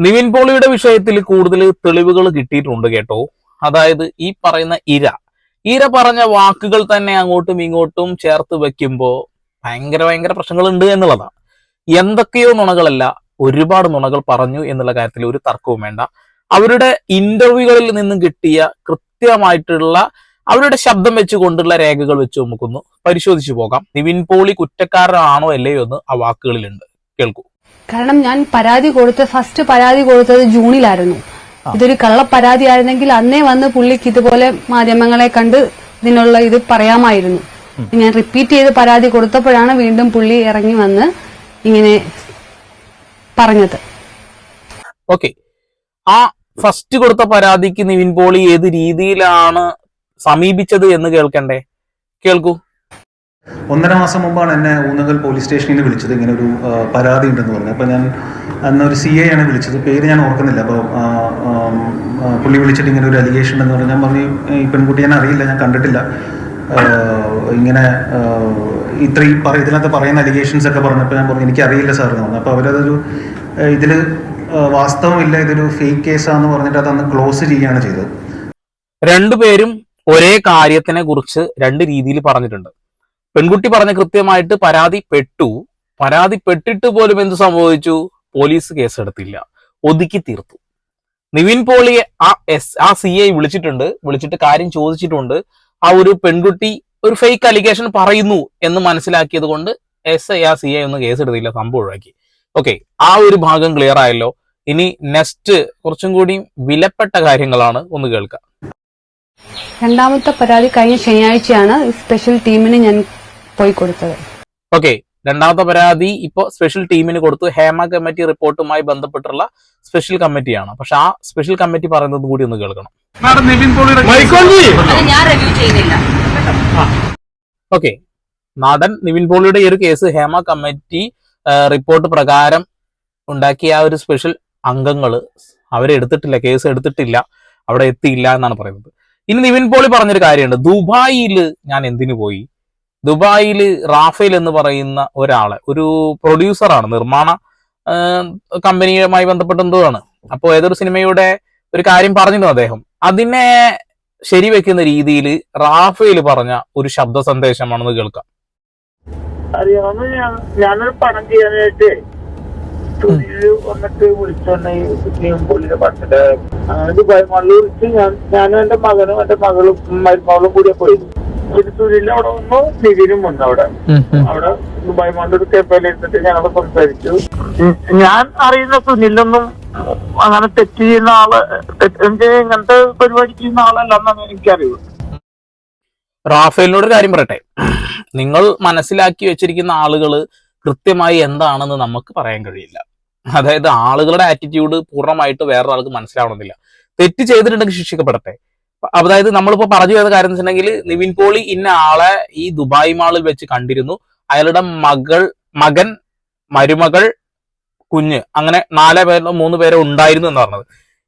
നിവിൻ പോളിയുടെ വിഷയത്തിൽ കൂടുതൽ തെളിവുകൾ കിട്ടിയിട്ടുണ്ട് കേട്ടോ. അതായത് ഈ പറയുന്ന ഇര. ഇര പറഞ്ഞ വാക്കുകൾ തന്നെ അങ്ങോട്ടും ഇങ്ങോട്ടും ചേർത്ത് വെക്കുമ്പോൾ ഭയങ്കര ഭയങ്കര പ്രശ്നങ്ങൾ ഉണ്ട് എന്നുള്ളതാണ്. എന്തൊക്കെയോ നുണകളല്ല ഒരുപാട് നുണകൾ പറഞ്ഞു എന്നുള്ള കാര്യത്തിൽ ഒരു തർക്കവും വേണ്ട. അവരുടെ ഇന്റർവ്യൂകളിൽ നിന്നും കിട്ടിയ കൃത്യമായിട്ടുള്ള അവരുടെ ശബ്ദം വെച്ചുകൊണ്ടുള്ള രേഖകൾ വെച്ച് നമുക്കൊന്ന് പരിശോധിച്ചു പോകാം. നിവിൻ പോളി കുറ്റക്കാരനാണോ അല്ലയോ എന്ന് ആ വാക്കുകളിലുണ്ട്. കേൾക്കൂ. കാരണം ഞാൻ പരാതി കൊടുത്ത ഫസ്റ്റ് പരാതി കൊടുത്തത് ജൂണിലായിരുന്നു. ഇതൊരു കള്ള പരാതി ആയിരുന്നെങ്കിൽ അന്നേ വന്ന് പുള്ളിക്ക് ഇതുപോലെ മാധ്യമങ്ങളെ കണ്ട് ഇതിനുള്ള ഇത് പറയാമായിരുന്നു. ഞാൻ റിപ്പീറ്റ് ചെയ്ത് പരാതി കൊടുത്തപ്പോഴാണ് വീണ്ടും പുള്ളി ഇറങ്ങി വന്ന് ഇങ്ങനെ പറഞ്ഞത്. ഓക്കെ ആ ഫസ്റ്റ് കൊടുത്ത പരാതിക്ക് നിവിൻ പോളി ഏത് രീതിയിലാണ് സമീപിച്ചത് എന്ന് കേൾക്കണ്ടേ? കേൾക്കൂ. ഒന്നര മാസം മുമ്പാണ് എന്നെ ഊന്നകൽ പോലീസ് സ്റ്റേഷനിൽ നിന്ന് വിളിച്ചത്. ഇങ്ങനെ ഒരു പരാതി ഉണ്ടെന്ന് പറഞ്ഞു. അപ്പോൾ ഞാൻ അന്ന് ഒരു സി എ ആണ് വിളിച്ചത്. പേര് ഞാൻ ഓർക്കുന്നില്ല. അപ്പോൾ പുള്ളി വിളിച്ചിട്ട് ഇങ്ങനെ ഒരു അലിഗേഷൻ എന്ന് പറഞ്ഞു. ഞാൻ പറഞ്ഞു ഈ പെൺകുട്ടി ഞാൻ അറിയില്ല ഞാൻ കണ്ടിട്ടില്ല. ഇങ്ങനെ ഇത്രയും ഇതിനകത്ത് പറയുന്ന അലിഗേഷൻസ് ഒക്കെ പറഞ്ഞപ്പോൾ ഞാൻ പറഞ്ഞു എനിക്കറിയില്ല സാർ എന്ന് പറഞ്ഞു. അപ്പോൾ അവരതൊരു ഇതിൽ വാസ്തവമില്ല ഇതൊരു ഫേക്ക് കേസാന്ന് പറഞ്ഞിട്ട് അതന്ന് ക്ലോസ് ചെയ്യുകയാണ് ചെയ്തത്. രണ്ടുപേരും ഒരേ കാര്യത്തിനെ കുറിച്ച് രണ്ട് രീതിയിൽ പറഞ്ഞിട്ടുണ്ട്. പെൺകുട്ടി പറഞ്ഞ കൃത്യമായിട്ട് പരാതിപ്പെട്ടു. പരാതിപ്പെട്ടിട്ട് പരാതി പോലും എന്ത് സംഭവിച്ചു? പോലീസ് കേസെടുത്തില്ല. ഒതുക്കി തീർത്തു. നിവിൻ പോളിയെ ആ എസ് ആ സി ഐ വിളിച്ചിട്ടുണ്ട്. വിളിച്ചിട്ട് കാര്യം ചോദിച്ചിട്ടുണ്ട്. ആ ഒരു പെൺകുട്ടി ഒരു ഫേക്ക് അലിഗേഷൻ പറയുന്നു എന്ന് മനസ്സിലാക്കിയത് കൊണ്ട് എസ് ഐ ആ സി ഐ ഒന്നും കേസെടുത്തില്ല. സംഭവം ഒഴിവാക്കി. ഓക്കെ ആ ഒരു ഭാഗം ക്ലിയർ ആയല്ലോ. ഇനി നെക്സ്റ്റ് കുറച്ചും കൂടി വിലപ്പെട്ട കാര്യങ്ങളാണ് ഒന്ന് കേൾക്കാം. രണ്ടാമത്തെ പരാതി കഴിഞ്ഞ ശനിയാഴ്ചയാണ്. സ്പെഷ്യൽ ടീമിന് ഞാൻ പോയി കൊടുത്തത്. ഓക്കെ രണ്ടാമത്തെ പരാതി ഇപ്പോ സ്പെഷ്യൽ ടീമിന് കൊടുത്തു. ഹേമ കമ്മിറ്റി റിപ്പോർട്ടുമായി ബന്ധപ്പെട്ടുള്ള സ്പെഷ്യൽ കമ്മിറ്റിയാണ് പക്ഷെ ആ സ്പെഷ്യൽ കമ്മിറ്റി പറയുന്നത് കൂടി ഒന്ന് കേൾക്കണം. മാഡം നിവിൻ പോളിയുടെ അത് ഞാൻ റിവ്യൂ ചെയ്യുന്നില്ല. ഓക്കെ നടൻ നിവിൻ പോളിയുടെ ഈ ഒരു കേസ് ഹേമ കമ്മിറ്റി റിപ്പോർട്ട് പ്രകാരം ഉണ്ടാക്കിയ ആ ഒരു സ്പെഷ്യൽ അംഗങ്ങൾ അവരെടുത്തിട്ടില്ല കേസ് എടുത്തിട്ടില്ല അവിടെ എത്തിയില്ല എന്നാണ് പറയുന്നത്. ഇനി നിവിൻ പോളി പറഞ്ഞൊരു കാര്യമുണ്ട്. ദുബായിൽ ഞാൻ എന്തിനു പോയി? ദുബായിൽ റാഫേൽ എന്ന് പറയുന്ന ഒരാളെ ഒരു പ്രൊഡ്യൂസറാണ് നിർമ്മാണ കമ്പനിയുമായി ബന്ധപ്പെട്ട എന്തോ ആണ് അപ്പോൾ ഏതൊരു സിനിമയുടെ ഒരു കാര്യം പറഞ്ഞിരുന്നു അദ്ദേഹം. അതിനെ ശരിവെക്കുന്ന രീതിയിൽ റാഫേൽ പറഞ്ഞ ഒരു ശബ്ദ സന്ദേശമാണെന്ന് കേൾക്കാം. അറിയാവുന്ന ഞാനൊരു പണം ചെയ്യാനായിട്ട് തുണിയിൽ വന്നിട്ട് വിളിച്ചോണ്ട് പടത്തിന്റെ ദുബായ് മാളിൽ വിളിച്ച് ഞാൻ ഞാനും എന്റെ മകനും എന്റെ മകളും മരുമകളും കൂടിയാ പോയി പിന്നെ സുനിൽ അവിടെ വന്നു നിവിനും വന്നു അവിടെ. അവിടെ ദുബായ് മാളിൽ ഒരു കേപ്പയിൽ ഇരുന്നിട്ട് ഞങ്ങളെ സംസാരിച്ചു. ഞാൻ അറിയുന്ന സുനിലൊന്നും അങ്ങനെ തെറ്റ് ചെയ്യുന്ന ആൾ ഇങ്ങനത്തെ പരിപാടി ചെയ്യുന്ന ആളല്ല എന്നാണ് എനിക്കറിയുള്ളൂ റാഫേലിനോട് കാര്യം പറയട്ടെ. നിങ്ങൾ മനസ്സിലാക്കി വെച്ചിരിക്കുന്ന ആളുകൾ കൃത്യമായി എന്താണെന്ന് നമുക്ക് പറയാൻ കഴിയില്ല. അതായത് ആളുകളുടെ ആറ്റിറ്റ്യൂഡ് പൂർണമായിട്ട് വേറൊരാൾക്ക് മനസ്സിലാവണമെന്നില്ല. തെറ്റ് ചെയ്തിട്ടുണ്ടെങ്കിൽ ശിക്ഷിക്കപ്പെടട്ടെ. അതായത് നമ്മളിപ്പോ പറഞ്ഞു വരുന്ന കാര്യം വെച്ചിട്ടുണ്ടെങ്കിൽ നിവിൻ പോളി ഇന്ന ആളെ ഈ ദുബായ് മാളിൽ വെച്ച് കണ്ടിരുന്നു. അയാളുടെ മകൾ മകൻ മരുമകൾ കുഞ്ഞ് അങ്ങനെ നാലേ പേരോ മൂന്ന് പേരോ ഉണ്ടായിരുന്നു എന്ന് പറഞ്ഞത്.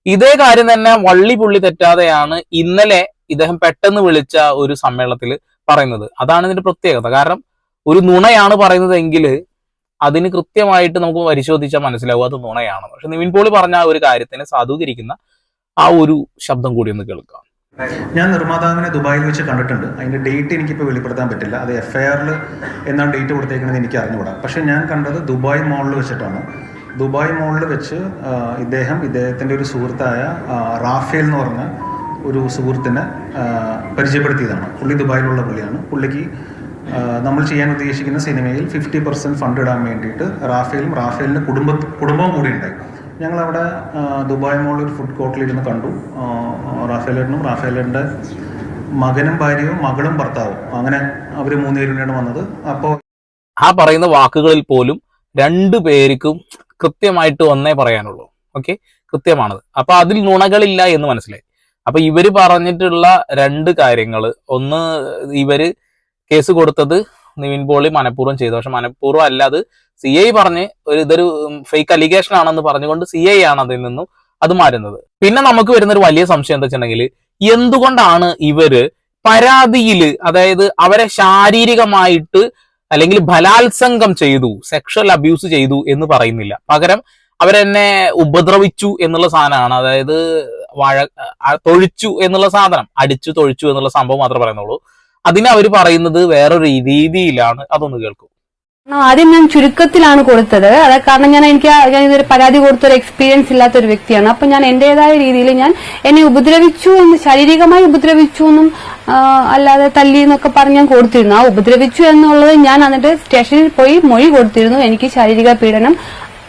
ഇതേ കാര്യം തന്നെ വള്ളി പുള്ളി തെറ്റാതെയാണ് ഇന്നലെ ഇദ്ദേഹം പെട്ടെന്ന് വിളിച്ച ഒരു സമ്മേളനത്തിൽ പറയുന്നത്. അതാണ് ഇതിന്റെ പ്രത്യേകത. കാരണം ഒരു നുണയാണ് പറയുന്നത് എങ്കിൽ അതിന് കൃത്യമായിട്ട് നമുക്ക് പരിശോധിച്ചാൽ മനസ്സിലാവും അത് നുണയാണ്. പക്ഷെ നിവിൻ പോളി പറഞ്ഞ ആ ഒരു കാര്യത്തിനെ സാധൂകരിക്കുന്ന ആ ഒരു ശബ്ദം കൂടി ഒന്ന് കേൾക്കാം. ഞാൻ നിർമ്മാതാവിനെ ദുബായിൽ വെച്ച് കണ്ടിട്ടുണ്ട്. അതിന്റെ ഡേറ്റ് എനിക്കിപ്പോൾ വെളിപ്പെടുത്താൻ പറ്റില്ല. അത് എഫ് ഐ ആറിൽ എന്നാണ് ഡേറ്റ് കൊടുത്തേക്കുന്നത് എനിക്ക് അറിഞ്ഞുകൂടാ. പക്ഷെ ഞാൻ കണ്ടത് ദുബായ് മോളിൽ വെച്ചിട്ടാണ്. ദുബായ് മോളിൽ വെച്ച് ഇദ്ദേഹം ഇദ്ദേഹത്തിന്റെ ഒരു സുഹൃത്തായ റാഫേൽ എന്ന് പറഞ്ഞ ഒരു സുഹൃത്തിനെ പരിചയപ്പെടുത്തിയതാണ്. പുള്ളി ദുബായിലുള്ള പുള്ളിയാണ്. പുള്ളിക്ക് നമ്മൾ ചെയ്യാൻ ഉദ്ദേശിക്കുന്ന സിനിമയിൽ ഫിഫ്റ്റി പെർസെന്റ് ഫണ്ട് ഇടാൻ വേണ്ടിയിട്ട് റാഫേലും റാഫേലിന്റെ കുടുംബ കുടുംബവും കൂടി ഉണ്ടായി. ഞങ്ങളവിടെ ദുബായ് മോളിൽ ഒരു ഫുഡ് കോർട്ടിൽ കോർട്ടിലിരുന്ന് കണ്ടു. റാഫേലേട്ടനും റാഫേലേട്ടന്റെ മകനും ഭാര്യയും മകളും ഭർത്താവും. അങ്ങനെ അവർ മൂന്നുപേരും വന്നത്. അപ്പോൾ ആ പറയുന്ന വാക്കുകളിൽ പോലും രണ്ടു പേർക്കും കൃത്യമായിട്ട് ഒന്നേ പറയാനുള്ളൂ. ഓക്കെ കൃത്യമാണത്. അപ്പൊ അതിൽ നുണകളില്ല എന്ന് മനസ്സിലായി. അപ്പൊ ഇവർ പറഞ്ഞിട്ടുള്ള രണ്ട് കാര്യങ്ങൾ ഒന്ന് ഇവർ കേസ് കൊടുത്തത് നിവിൻ പോളി മനഃപൂർവം ചെയ്തു. പക്ഷെ മനഃപൂർവം അല്ല അത് സി ഐ പറഞ്ഞ് ഒരു ഇതൊരു ഫേക്ക് അലിഗേഷൻ ആണെന്ന് പറഞ്ഞുകൊണ്ട് സി ഐ ആണ് അതിൽ നിന്നും അത് മാറുന്നത് പിന്നെ നമുക്ക് വരുന്ന ഒരു വലിയ സംശയം എന്താ വെച്ചിട്ടുണ്ടെങ്കിൽ എന്തുകൊണ്ടാണ് ഇവർ പരാതിയിൽ അതായത് അവരെ ശാരീരികമായിട്ട് അല്ലെങ്കിൽ ബലാത്സംഗം ചെയ്തു സെക്ഷൽ അബ്യൂസ് ചെയ്തു എന്ന് പറയുന്നില്ല. പകരം അവരെന്നെ ഉപദ്രവിച്ചു എന്നുള്ള സാധനമാണ്. അതായത് വാഴ തൊഴിച്ചു എന്നുള്ള സാധനം. അടിച്ചു തൊഴിച്ചു എന്നുള്ള സംഭവം മാത്രമേ പറയുന്നുള്ളൂ. അതിന് അവർ പറയുന്നത് വേറൊരു രീതിയിലാണ് അതൊന്ന് കേൾക്കും. ആദ്യം ഞാൻ ചുരുക്കത്തിലാണ് കൊടുത്തത്. അത് കാരണം ഞാൻ എനിക്ക് ഞാൻ ഇതൊരു പരാതി കൊടുത്ത ഒരു എക്സ്പീരിയൻസ് ഇല്ലാത്ത ഒരു വ്യക്തിയാണ്. അപ്പൊ ഞാൻ എന്റേതായ രീതിയിൽ ഞാൻ എന്നെ ഉപദ്രവിച്ചു എന്ന് ശാരീരികമായി ഉപദ്രവിച്ചു എന്നും അല്ലാതെ തല്ലി എന്നൊക്കെ പറഞ്ഞ് ഞാൻ കൊടുത്തിരുന്നു. ആ ഉപദ്രവിച്ചു എന്നുള്ളത് ഞാൻ എന്നിട്ട് സ്റ്റേഷനിൽ പോയി മൊഴി കൊടുത്തിരുന്നു. എനിക്ക് ശാരീരിക പീഡനം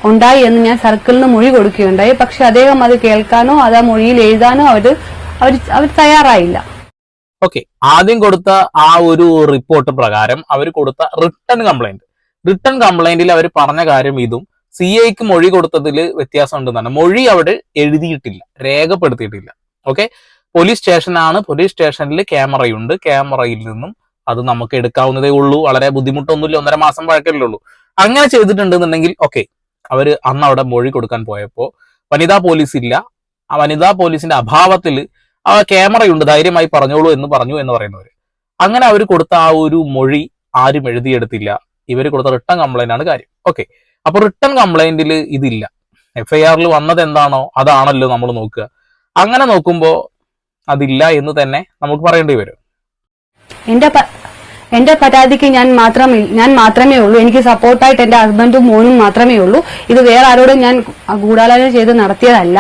ഉണ്ടായി എന്ന് ഞാൻ സർക്കിളിന് മൊഴി കൊടുക്കുകയുണ്ടായി. പക്ഷെ അദ്ദേഹം അത് കേൾക്കാനോ അത് ആ മൊഴിയിൽ എഴുതാനോ അവർ അവർ തയ്യാറായില്ല. ഓക്കെ ആദ്യം കൊടുത്ത ആ ഒരു റിപ്പോർട്ട് പ്രകാരം അവർ കൊടുത്ത റിട്ടേൺ കംപ്ലൈന്റ് റിട്ടേൺ കംപ്ലൈന്റിൽ അവർ പറഞ്ഞ കാര്യം ഇതും സി ഐക്ക് മൊഴി കൊടുത്തതിൽ വ്യത്യാസം ഉണ്ടെന്നാണ്. മൊഴി അവിടെ എഴുതിയിട്ടില്ല രേഖപ്പെടുത്തിയിട്ടില്ല. ഓക്കെ പോലീസ് സ്റ്റേഷനാണ് പോലീസ് സ്റ്റേഷനിൽ ക്യാമറയുണ്ട് ക്യാമറയിൽ നിന്നും അത് നമുക്ക് എടുക്കാവുന്നതേ ഉള്ളൂ. വളരെ ബുദ്ധിമുട്ടൊന്നുമില്ല ഒന്നര മാസം പഴക്കല്ലേ ഉള്ളൂ. അങ്ങനെ ചെയ്തിട്ടുണ്ടെന്നുണ്ടെങ്കിൽ ഓക്കെ അവർ അന്ന് അവിടെ മൊഴി കൊടുക്കാൻ പോയപ്പോൾ വനിതാ പോലീസ് ഇല്ല. ആ വനിതാ പോലീസിന്റെ അഭാവത്തിൽ ആ ക്യാമറയുണ്ട് ധൈര്യമായി പറഞ്ഞോളൂ എന്ന് പറഞ്ഞു എന്ന് പറയുന്നവര്. അങ്ങനെ അവർ കൊടുത്ത ആ ഒരു മൊഴി ആരും എഴുതിയെടുത്തില്ല. ഇവർ കൊടുത്ത റിട്ടേൺ കംപ്ലൈന്റ് ആണ് കാര്യം. ഓക്കെ അപ്പൊ റിട്ടേൺ കംപ്ലൈന്റിൽ ഇതില്ല. എഫ്ഐആറിൽ വന്നത് എന്താണോ അതാണല്ലോ നമ്മൾ നോക്കുക. അങ്ങനെ നോക്കുമ്പോൾ അതില്ല എന്ന് തന്നെ നമുക്ക് പറയേണ്ടി വരും. എന്റെ പരാതിക്ക് ഞാൻ മാത്രമേ ഞാൻ മാത്രമേ ഉള്ളൂ. എനിക്ക് സപ്പോർട്ടായിട്ട് എന്റെ ഹസ്ബൻഡും മോനും മാത്രമേ ഉള്ളൂ. ഇത് വേറെ ആരോടും ഞാൻ ഗൂഢാലോചന ചെയ്ത് നടത്തിയതല്ല.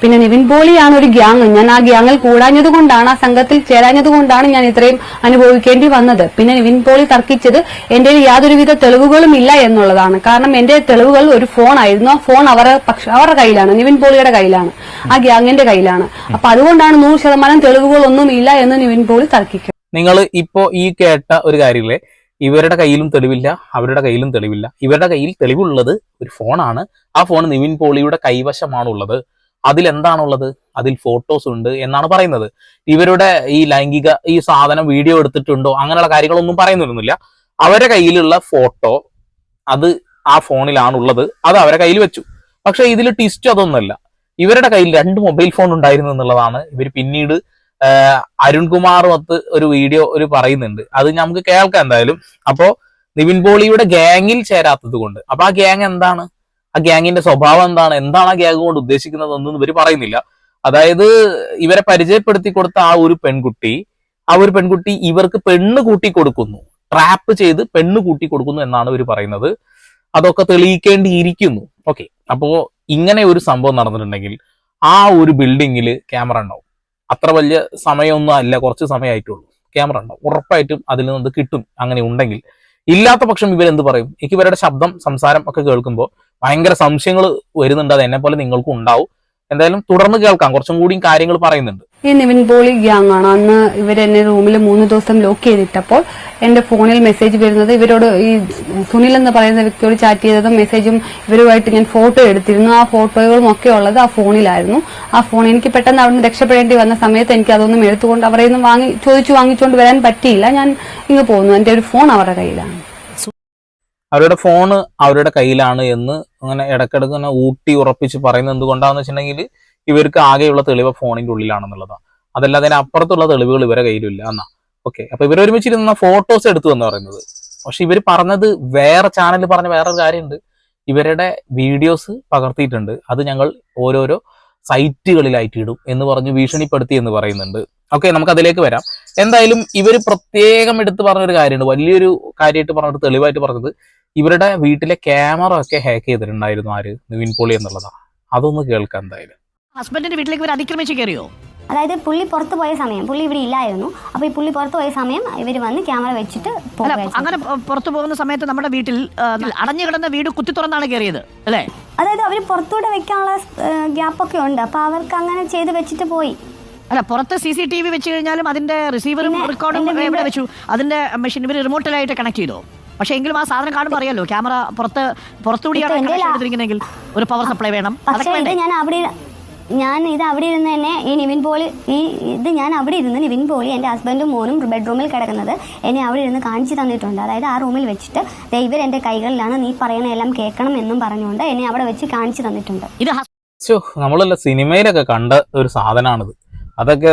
പിന്നെ നിവിൻ പോളിയാണ് ഒരു ഗ്യാങ് ഞാൻ ആ ഗ്യാങ്ങിൽ കൂടാഞ്ഞത് കൊണ്ടാണ് ആ സംഘത്തിൽ ചേരാഞ്ഞത് കൊണ്ടാണ് ഞാൻ ഇത്രയും അനുഭവിക്കേണ്ടി വന്നത്. പിന്നെ നിവിൻ പോളി തർക്കിച്ചത് എന്റെ യാതൊരുവിധ തെളിവുകളും ഇല്ല എന്നുള്ളതാണ്. കാരണം എന്റെ തെളിവുകൾ ഒരു ഫോൺ ആയിരുന്നു. ആ ഫോൺ അവരുടെ അവരുടെ കയ്യിലാണ്. നിവിൻ പോളിയുടെ കയ്യിലാണ്. ആ ഗ്യാങ്ങിന്റെ കയ്യിലാണ്. അപ്പൊ അതുകൊണ്ടാണ് നൂറ് ശതമാനം തെളിവുകളൊന്നും ഇല്ല എന്ന് നിവിൻ പോളി തർക്കിക്കും നിങ്ങൾ ഇപ്പോൾ ഈ കേട്ട ഒരു കാര്യമില്ലേ? ഇവരുടെ കയ്യിലും തെളിവില്ല അവരുടെ കയ്യിലും തെളിവില്ല. ഇവരുടെ കയ്യിൽ തെളിവുള്ളത് ഒരു ഫോണാണ്. ആ ഫോൺ നിവിൻ പോളിയുടെ കൈവശമാണുള്ളത്. അതിലെന്താണുള്ളത്? അതിൽ ഫോട്ടോസ് ഉണ്ട് എന്നാണ് പറയുന്നത്. ഇവരുടെ ഈ ലൈംഗിക ഈ സാധനം വീഡിയോ എടുത്തിട്ടുണ്ടോ അങ്ങനെയുള്ള കാര്യങ്ങളൊന്നും പറയുന്നിരുന്നില്ല. അവരുടെ കയ്യിലുള്ള ഫോട്ടോ അത് ആ ഫോണിലാണുള്ളത്. അത് അവരുടെ കയ്യിൽ വെച്ചു. പക്ഷെ ഇതിൽ ട്വിസ്റ്റ് അതൊന്നുമല്ല. ഇവരുടെ കയ്യിൽ രണ്ട് മൊബൈൽ ഫോൺ ഉണ്ടായിരുന്നു എന്നുള്ളതാണ് ഇവർ പിന്നീട് അരുൺകുമാർ വത്ത് ഒരു വീഡിയോ ഒരു പറയുന്നുണ്ട്. അത് നമുക്ക് കേൾക്കാം എന്തായാലും. അപ്പോ നിവിൻ പോളിയുടെ ഗ്യാങ്ങിൽ ചേരാത്തത് കൊണ്ട്. അപ്പൊ ആ ഗ്യാങ് എന്താണ്? ആ ഗ്യാങ്ങിന്റെ സ്വഭാവം എന്താണ്? എന്താണ് ആ ഗ്യാങ് കൊണ്ട് ഉദ്ദേശിക്കുന്നത് എന്നൊന്നും ഇവർ പറയുന്നില്ല. അതായത് ഇവരെ പരിചയപ്പെടുത്തി കൊടുത്ത ആ ഒരു പെൺകുട്ടി ആ ഒരു പെൺകുട്ടി ഇവർക്ക് പെണ്ണ് കൂട്ടി കൊടുക്കുന്നു. ട്രാപ്പ് ചെയ്ത് പെണ്ണ് കൂട്ടി കൊടുക്കുന്നു എന്നാണ് ഇവർ പറയുന്നത്. അതൊക്കെ തെളിയിക്കേണ്ടിയിരിക്കുന്നു. ഓക്കെ. അപ്പോ ഇങ്ങനെ ഒരു സംഭവം നടന്നിട്ടുണ്ടെങ്കിൽ ആ ഒരു ബിൽഡിങ്ങിൽ ക്യാമറ ഉണ്ടാവും. അത്ര വലിയ സമയമൊന്നും അല്ല കുറച്ച് സമയമായിട്ടുള്ളൂ. ക്യാമറ ഉണ്ടാവും ഉറപ്പായിട്ടും അതിൽ നിന്ന് കിട്ടും അങ്ങനെ ഉണ്ടെങ്കിൽ. ഇല്ലാത്ത പക്ഷം ഇവരെന്ത് പറയും? എനിക്ക് ഇവരുടെ ശബ്ദം സംസാരം ഒക്കെ കേൾക്കുമ്പോൾ ഭയങ്കര സംശയങ്ങൾ വരുന്നുണ്ട്. അത് എന്നെ പോലെ നിങ്ങൾക്കും ഉണ്ടാവും. എന്തായാലും തുടർന്ന് കേൾക്കാം. കുറച്ചും കൂടി കാര്യങ്ങൾ പറയുന്നുണ്ട്. ഈ നിവിൻ പോളി ഗ്യാങ് ആണ്. അന്ന് ഇവർ എന്നെ റൂമിൽ മൂന്ന് ദിവസം ലോക്ക് ചെയ്തിട്ടപ്പോൾ എന്റെ ഫോണിൽ മെസ്സേജ് വരുന്നത് ഇവരോട് ഈ സുനിൽ എന്ന് പറയുന്ന വ്യക്തിയോട് ചാറ്റ് ചെയ്തതും മെസ്സേജും ഇവരുമായിട്ട് ഞാൻ ഫോട്ടോ എടുത്തിരുന്നു. ആ ഫോട്ടോകളും ഒക്കെ ഉള്ളത് ആ ഫോണിലായിരുന്നു. ആ ഫോൺ എനിക്ക് പെട്ടെന്ന് അവിടുന്ന് രക്ഷപ്പെടേണ്ടി വന്ന സമയത്ത് എനിക്ക് അതൊന്നും എടുത്തുകൊണ്ട് അവരെ ഒന്നും വാങ്ങി ചോദിച്ചു വാങ്ങിച്ചുകൊണ്ട് വരാൻ പറ്റിയില്ല. ഞാൻ ഇങ്ങ് പോകുന്നു എന്റെ ഒരു ഫോൺ അവരുടെ കയ്യിലാണ്. അവരുടെ ഫോണ് അവരുടെ കയ്യിലാണ് എന്ന് അങ്ങനെ ഇടക്കിടക്ക് ഇങ്ങനെ ഊട്ടി ഉറപ്പിച്ച് പറയുന്നത് എന്തുകൊണ്ടാന്ന് വെച്ചിട്ടുണ്ടെങ്കിൽ ഇവർക്ക് ആകെയുള്ള തെളിവ് ഫോണിന്റെ ഉള്ളിലാണെന്നുള്ളതാണ്. അതല്ലാതെ അപ്പുറത്തുള്ള തെളിവുകൾ ഇവരെ കയ്യിലില്ല എന്നാ. ഓക്കെ അപ്പൊ ഇവർ ഒരുമിച്ചിരുന്ന ഫോട്ടോസ് എടുത്തു എന്ന് പറയുന്നത്. പക്ഷെ ഇവർ പറഞ്ഞത് വേറെ ചാനലിൽ പറഞ്ഞ വേറൊരു കാര്യമുണ്ട്. ഇവരുടെ വീഡിയോസ് പകർത്തിയിട്ടുണ്ട്. അത് ഞങ്ങൾ ഓരോരോ സൈറ്റുകളിലായിട്ട് ഇടും എന്ന് പറഞ്ഞ് ഭീഷണിപ്പെടുത്തി എന്ന് പറയുന്നുണ്ട്. ഓക്കെ നമുക്ക് അതിലേക്ക് വരാം. എന്തായാലും ഇവർ പ്രത്യേകം എടുത്ത് പറഞ്ഞൊരു കാര്യമുണ്ട്. വലിയൊരു കാര്യമായിട്ട് പറഞ്ഞിട്ട് തെളിവായിട്ട് പറഞ്ഞത് ഇവരുടെ വീട്ടിലെ ക്യാമറ ഒക്കെ ഹാക്ക് ചെയ്തിട്ടുണ്ടായിരുന്നു ആര്? നിവിൻ പോളി എന്നുള്ളതാണ് അതൊന്ന് കേൾക്കാം എന്തായാലും. ഹസ്ബൻഡിന്റെ വീട്ടിലേക്ക് ഇവർ അതിക്രമിച്ച് കയറിയോ? അതായത് പുള്ളി പുറത്ത് പോയ സമയം പുള്ളി ഇവിടെ ഇല്ലായിരുന്നു. അപ്പോൾ ഈ പുള്ളി പുറത്ത് പോയ സമയം ഇവർ വന്ന് ക്യാമറ വെച്ചിട്ട് ചെയ്തത്. അങ്ങനെ പുറത്തു പോകുന്ന സമയത്ത് നമ്മുടെ വീട്ടിൽ ആ, അടഞ്ഞു കിടന്ന വീട് കുത്തി തുറന്നാണ് കയറിയത് അല്ലേ? അതായത് അവർ പുറത്തൂടെ വെക്കാനുള്ള ഗ്യാപ്പൊക്കെ ഉണ്ട്. അപ്പോൾ അവർക്ക് അങ്ങനെ ചെയ്ത് വെച്ചിട്ട് പോയി. അല്ല പുറത്ത് സി സി ടി വി വെച്ച് കഴിഞ്ഞാലും അതിന്റെ റിസീവറും പിന്നെ റെക്കോർഡും എന്റെ എവിടെ വീട് വെച്ചു? അതിന്റെ മെഷീൻ ഇവർ റിമോട്ടിലായിട്ട് കണക്ട് ചെയ്തോ. പക്ഷേ എങ്കിലും ആ സാധനം കാണുമ്പോൾ അറിയാലോ ക്യാമറ പുറത്ത് പുറത്തുകൂടിയാണ് ഇപ്പൊ എന്റെ കണക്ഷൻ ലാ- എടുത്തിരിക്കുന്നെങ്കിൽ ഒരു പവർ സപ്ലൈ വേണം. പക്ഷേ അതൊക്കെ ഇത് വേണ്ടേ? ഞാൻ അവിടെ ഞാൻ ഇത് അവിടെ ഇരുന്ന് തന്നെ ഈ നിവിൻ പോളി ഈ ഇത് ഞാൻ അവിടെ ഇരുന്ന് നിവിൻ പോളി എന്റെ ഹസ്ബൻഡും മോനും ബെഡ്റൂമിൽ കിടക്കുന്നത് എന്നെ അവിടെ ഇരുന്ന് കാണിച്ചു തന്നിട്ടുണ്ട്. അതായത് ആ റൂമിൽ വെച്ചിട്ട് ദൈവർ എന്റെ കൈകളിലാണ് നീ പറയുന്ന എല്ലാം കേൾക്കണം എന്നും പറഞ്ഞുകൊണ്ട് എന്നെ അവിടെ വെച്ച് കാണിച്ചു തന്നിട്ടുണ്ട്. ഇത് നമ്മളല്ല സിനിമയിലൊക്കെ കണ്ട ഒരു സാധനമാണിത് അതൊക്കെ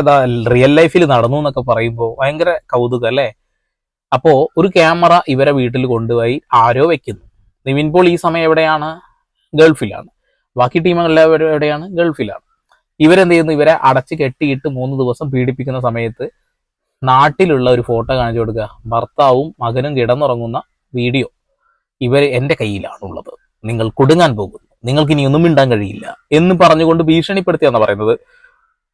റിയൽ ലൈഫിൽ നടന്നു എന്നൊക്കെ പറയുമ്പോൾ ഭയങ്കര കൗതുകം അല്ലേ? അപ്പോൾ ഒരു ക്യാമറ ഇവരെ വീട്ടിൽ കൊണ്ടുപോയി ആരോ വെക്കുന്നു. നിവിൻ പോൾ ഈ സമയം എവിടെയാണ്? ഗൾഫിലാണ്. ബാക്കി ടീമുകളെല്ലാവരും എവിടെയാണ്? ഗൾഫിലാണ്. ഇവരെന്ത് ചെയ്യുന്നു? ഇവരെ അടച്ച് കെട്ടിയിട്ട് മൂന്ന് ദിവസം പീഡിപ്പിക്കുന്ന സമയത്ത് നാട്ടിലുള്ള ഒരു ഫോട്ടോ കാണിച്ചു കൊടുക്കുക. ഭർത്താവും മകനും കിടന്നുറങ്ങുന്ന വീഡിയോ ഇവർ എന്റെ കയ്യിലാണുള്ളത്. നിങ്ങൾ കൊടുങ്ങാൻ പോകുന്നു. നിങ്ങൾക്ക് ഇനി ഒന്നും മിണ്ടാൻ കഴിയില്ല എന്ന് പറഞ്ഞുകൊണ്ട് ഭീഷണിപ്പെടുത്തിയെന്ന് പറയുന്നത്.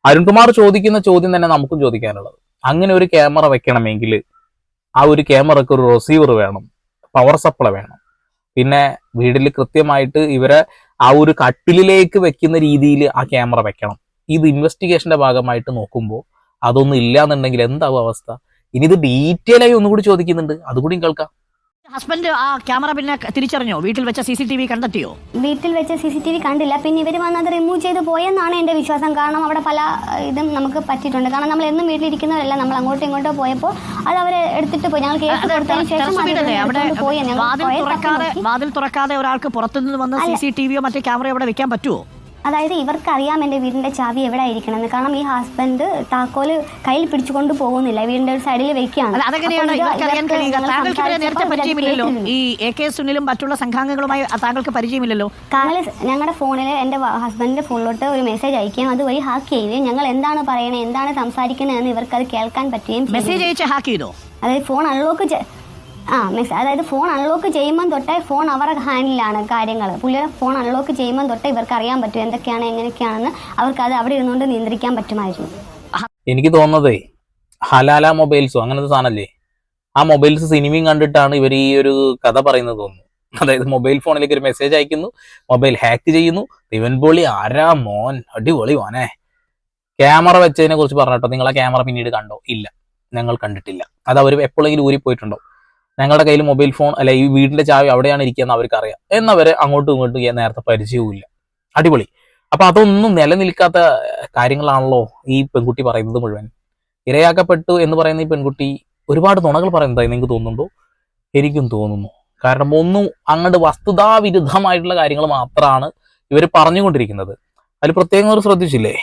അരുൺകുമാർ ചോദിക്കുന്ന ചോദ്യം തന്നെ നമുക്കും ചോദിക്കാനുള്ളത്. അങ്ങനെ ഒരു ക്യാമറ വെക്കണമെങ്കിൽ ആ ഒരു ക്യാമറക്ക് ഒരു റിസീവർ വേണം. പവർ സപ്ലൈ വേണം. പിന്നെ വീട്ടിൽ കൃത്യമായിട്ട് ഇവരെ ആ ഒരു കട്ടിലിലേക്ക് വെക്കുന്ന രീതിയിൽ ആ ക്യാമറ വെക്കണം. ഇത് ഇൻവെസ്റ്റിഗേഷന്റെ ഭാഗമായിട്ട് നോക്കുമ്പോൾ അതൊന്നും ഇല്ല എന്നുണ്ടെങ്കിൽ എന്താവും അവസ്ഥ? ഇനി ഇത് ഡീറ്റെയിൽ ആയി ഒന്നുകൂടി ചോദിക്കുന്നുണ്ട്. അതുകൂടി കേൾക്കാം. ഹസ്ബൻഡ് ആ ക്യാമറ പിന്നെ തിരിച്ചറിഞ്ഞോ? വീട്ടിൽ വെച്ച സി സി ടി വി കണ്ടെത്തിയോ? വീട്ടിൽ വെച്ച സി സി ടി വി കണ്ടില്ല. പിന്നെ ഇവർ വന്ന് അത് റിമൂവ് ചെയ്ത് പോയെന്നാണ് എന്റെ വിശ്വാസം. കാരണം അവിടെ പല ഇതും നമുക്ക് പറ്റിയിട്ടുണ്ട്. കാരണം നമ്മൾ എന്നും വീട്ടിലിരിക്കുന്നവരല്ല നമ്മൾ അങ്ങോട്ടും ഇങ്ങോട്ടും പോയപ്പോൾ അത് അവർ എടുത്തിട്ട് പോയി. ഞങ്ങൾ കേസ് കൊടുത്തതിന് ശേഷം വാതിൽ തുറക്കാതെ ഒരാൾക്ക് പുറത്തുനിന്ന് വന്ന് സി സി ടി വിയോ മറ്റേ ക്യാമറയോ അവിടെ വെക്കാൻ പറ്റുമോ അതായത് ഇവർക്കറിയാം എന്റെ വീടിന്റെ ചാവി എവിടെ ആയിരിക്കണമെന്ന് കാരണം ഈ ഹസ്ബൻഡ് താക്കോൽ കയ്യിൽ പിടിച്ചുകൊണ്ട് പോകുന്നില്ല. വീടിന്റെ ഒരു സൈഡിൽ വെക്കുകയാണ്. ഈ എ കെ സുനിലും മറ്റുള്ള സംഘാംഗങ്ങളുമായി താങ്കൾക്ക് പരിചയമില്ലല്ലോ? ഞങ്ങളുടെ ഫോണിൽ എന്റെ ഹസ്ബൻഡിന്റെ ഫോണിലോട്ട് ഒരു മെസ്സേജ് അയക്കുകയും അതുവഴി ഹാക്ക് ചെയ്യുകയും ഞങ്ങൾ എന്താണ് പറയണത് എന്താണ് സംസാരിക്കുന്നത് ഇവർക്ക് അത് കേൾക്കാൻ പറ്റുകയും മെസ്സേജ് അയച്ച് ഹാക്ക് ചെയ്തോ? അതായത് ഫോൺ അൺലോക്ക് ആ മീൻസ് അതായത് ഫോൺ അൺലോക്ക് ചെയ്യുമ്പം തൊട്ടേ ഫോൺ അവരുടെ ഹാൻഡിലാണ് കാര്യങ്ങൾ പുള്ളിയുടെ ഫോൺ അൺലോക്ക് ചെയ്യുമ്പം തൊട്ടേ ഇവർക്ക് അറിയാൻ പറ്റും എന്തൊക്കെയാണ് എങ്ങനെയൊക്കെയാണെന്ന് അവർക്ക് അത് അവിടെ ഇരുന്നുകൊണ്ട് നിയന്ത്രിക്കാൻ പറ്റുമായിരുന്നു. എനിക്ക് തോന്നുന്നതേ ഹലാല മൊബൈൽസോ അങ്ങനത്തെ സാധനല്ലേ? ആ മൊബൈൽസ് സിനിമയും കണ്ടിട്ടാണ് ഇവർ ഈ ഒരു കഥ പറയുന്നത് തോന്നുന്നു. അതായത് മൊബൈൽ ഫോണിലേക്ക് ഒരു മെസ്സേജ് അയക്കുന്നു മൊബൈൽ ഹാക്ക് ചെയ്യുന്നു. ഇവൻ പൊളി ആരാ മോൻ? അടിപൊളി മോനെ. ക്യാമറ വെച്ചതിനെ കുറിച്ച് പറഞ്ഞിട്ടോ നിങ്ങൾ ക്യാമറ പിന്നീട് കണ്ടോ? ഇല്ല. ഞങ്ങൾ കണ്ടിട്ടില്ല. അത് അവർ എപ്പോഴെങ്കിലും ഊരിപ്പോയിട്ടുണ്ടോ? ഞങ്ങളുടെ കയ്യിൽ മൊബൈൽ ഫോൺ അല്ലെ ഈ വീടിന്റെ ചാവി അവിടെയാണ് ഇരിക്കുന്നത് അവർക്ക് അറിയാം എന്നവര് അങ്ങോട്ടും ഇങ്ങോട്ടും ഞാൻ നേരത്തെ പരിചയവുമില്ല. അടിപൊളി. അപ്പൊ അതൊന്നും നിലനിൽക്കാത്ത കാര്യങ്ങളാണല്ലോ ഈ പെൺകുട്ടി പറയുന്നത് മുഴുവൻ. ഇരയാക്കപ്പെട്ടു എന്ന് പറയുന്ന ഈ പെൺകുട്ടി ഒരുപാട് നുണകൾ പറയുന്നതായി നിങ്ങൾക്ക് തോന്നുന്നുണ്ടോ? എനിക്കും തോന്നുന്നു. കാരണം ഒന്നും അങ്ങോട്ട് വസ്തുതാവിരുദ്ധമായിട്ടുള്ള കാര്യങ്ങൾ മാത്രമാണ് ഇവർ പറഞ്ഞുകൊണ്ടിരിക്കുന്നത്. അതിൽ പ്രത്യേകം ഒരു ശ്രദ്ധിച്ചില്ലേ?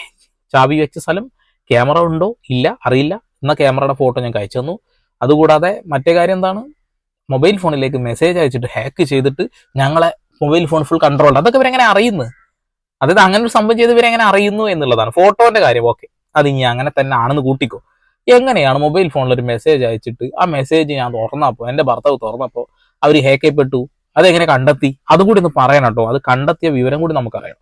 ചാവി വെച്ച സ്ഥലം ക്യാമറ ഉണ്ടോ? ഇല്ല അറിയില്ല. എന്ന ക്യാമറയുടെ ഫോട്ടോ ഞാൻ കഴിച്ചു തന്നു. അതുകൂടാതെ മറ്റേ കാര്യം എന്താണ്? മൊബൈൽ ഫോണിലേക്ക് മെസ്സേജ് അയച്ചിട്ട് ഹാക്ക് ചെയ്തിട്ട് ഞങ്ങളെ മൊബൈൽ ഫോൺ ഫുൾ കൺട്രോൾ അതൊക്കെ ഇവരെങ്ങനെ അറിയുന്നു? അതായത് അങ്ങനെ ഒരു സംഭവം ചെയ്ത് ഇവരെങ്ങനെ അറിയുന്നു എന്നുള്ളതാണ്. ഫോട്ടോന്റെ കാര്യം ഓക്കെ അത് ഇനി അങ്ങനെ തന്നെ ആണെന്ന് കൂട്ടിക്കോ. എങ്ങനെയാണ് മൊബൈൽ ഫോണിൽ ഒരു മെസ്സേജ് അയച്ചിട്ട് ആ മെസ്സേജ് ഞാൻ തുറന്നപ്പോൾ എന്റെ ഭർത്താവ് തുറന്നപ്പോൾ അവർ ഹാക്ക് ചെയ്യപ്പെട്ടു? അതെങ്ങനെ കണ്ടെത്തി? അതുകൂടി ഒന്ന് പറയണം കേട്ടോ. അത് കണ്ടെത്തിയ വിവരം കൂടി നമുക്കറിയാം